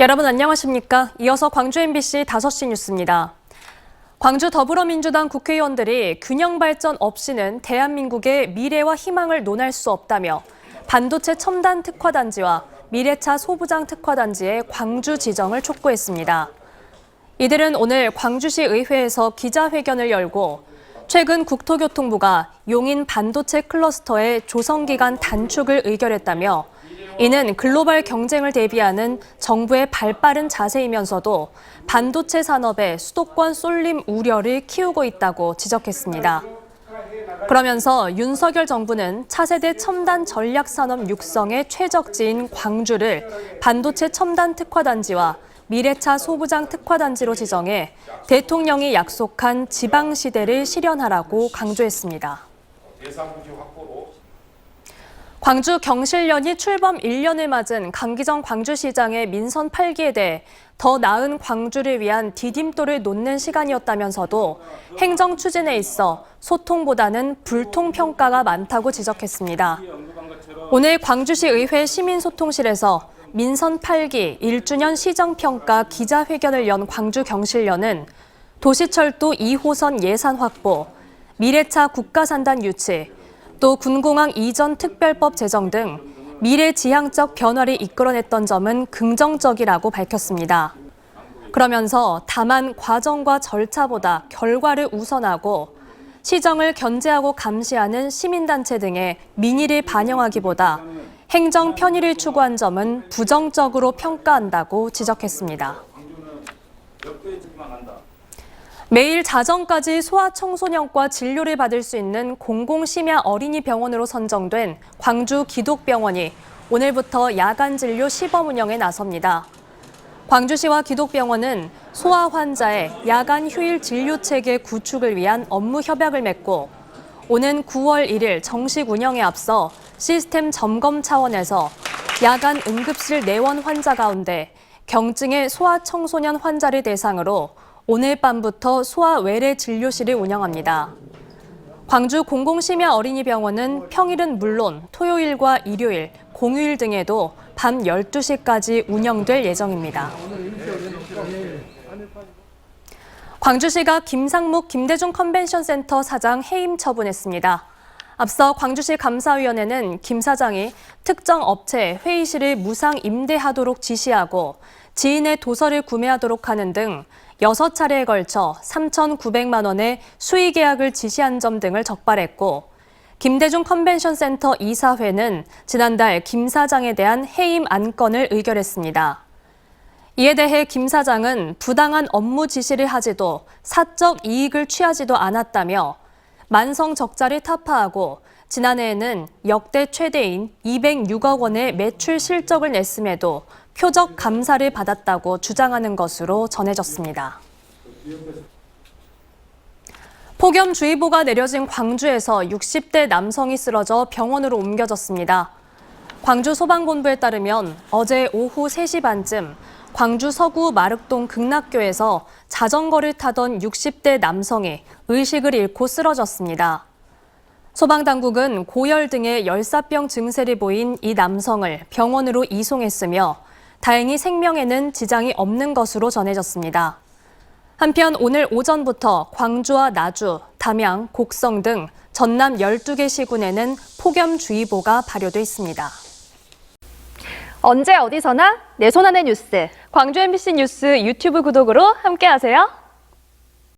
여러분 안녕하십니까? 이어서 광주 MBC 5시 뉴스입니다. 광주 더불어민주당 국회의원들이 균형 발전 없이는 대한민국의 미래와 희망을 논할 수 없다며 반도체 첨단 특화단지와 미래차 소부장 특화단지의 광주 지정을 촉구했습니다. 이들은 오늘 광주시 의회에서 기자회견을 열고 최근 국토교통부가 용인 반도체 클러스터의 조성기간 단축을 의결했다며 이는 글로벌 경쟁을 대비하는 정부의 발빠른 자세이면서도 반도체 산업의 수도권 쏠림 우려를 키우고 있다고 지적했습니다. 그러면서 윤석열 정부는 차세대 첨단 전략 산업 육성의 최적지인 광주를 반도체 첨단 특화단지와 미래차 소부장 특화단지로 지정해 대통령이 약속한 지방시대를 실현하라고 강조했습니다. 광주 경실련이 출범 1년을 맞은 강기정 광주시장의 민선 8기에 대해 더 나은 광주를 위한 디딤돌을 놓는 시간이었다면서도 행정 추진에 있어 소통보다는 불통 평가가 많다고 지적했습니다. 오늘 광주시 의회 시민소통실에서 민선 8기 1주년 시정평가 기자회견을 연 광주 경실련은 도시철도 2호선 예산 확보, 미래차 국가산단 유치, 또 군공항 이전 특별법 제정 등 미래 지향적 변화를 이끌어냈던 점은 긍정적이라고 밝혔습니다. 그러면서 다만 과정과 절차보다 결과를 우선하고 시정을 견제하고 감시하는 시민단체 등의 민의를 반영하기보다 행정 편의를 추구한 점은 부정적으로 평가한다고 지적했습니다. 매일 자정까지 소아청소년과 진료를 받을 수 있는 공공심야 어린이 병원으로 선정된 광주 기독병원이 오늘부터 야간 진료 시범 운영에 나섭니다. 광주시와 기독병원은 소아 환자의 야간 휴일 진료 체계 구축을 위한 업무 협약을 맺고 오는 9월 1일 정식 운영에 앞서 시스템 점검 차원에서 야간 응급실 내원 환자 가운데 경증의 소아청소년 환자를 대상으로 오늘 밤부터 소아 외래 진료실을 운영합니다. 광주 공공심야 어린이병원은 평일은 물론 토요일과 일요일, 공휴일 등에도 밤 12시까지 운영될 예정입니다. 광주시가 김상묵 김대중 컨벤션 센터 사장 해임 처분했습니다. 앞서 광주시 감사위원회는 김 사장이 특정 업체 회의실을 무상 임대하도록 지시하고 지인의 도서를 구매하도록 하는 등 6차례에 걸쳐 3,900만 원의 수의 계약을 지시한 점 등을 적발했고 김대중 컨벤션 센터 이사회는 지난달 김 사장에 대한 해임 안건을 의결했습니다. 이에 대해 김 사장은 부당한 업무 지시를 하지도 사적 이익을 취하지도 않았다며 만성 적자를 타파하고 지난해에는 역대 최대인 206억 원의 매출 실적을 냈음에도 표적 감사를 받았다고 주장하는 것으로 전해졌습니다. 폭염주의보가 내려진 광주에서 60대 남성이 쓰러져 병원으로 옮겨졌습니다. 광주 소방본부에 따르면 어제 오후 3시 반쯤 광주 서구 마륵동 극락교에서 자전거를 타던 60대 남성이 의식을 잃고 쓰러졌습니다. 소방당국은 고열 등의 열사병 증세를 보인 이 남성을 병원으로 이송했으며 다행히 생명에는 지장이 없는 것으로 전해졌습니다. 한편 오늘 오전부터 광주와 나주, 담양, 곡성 등 전남 12개 시군에는 폭염주의보가 발효돼 있습니다. 언제 어디서나 내 손 안의 뉴스. 광주 MBC 뉴스 유튜브 구독으로 함께하세요.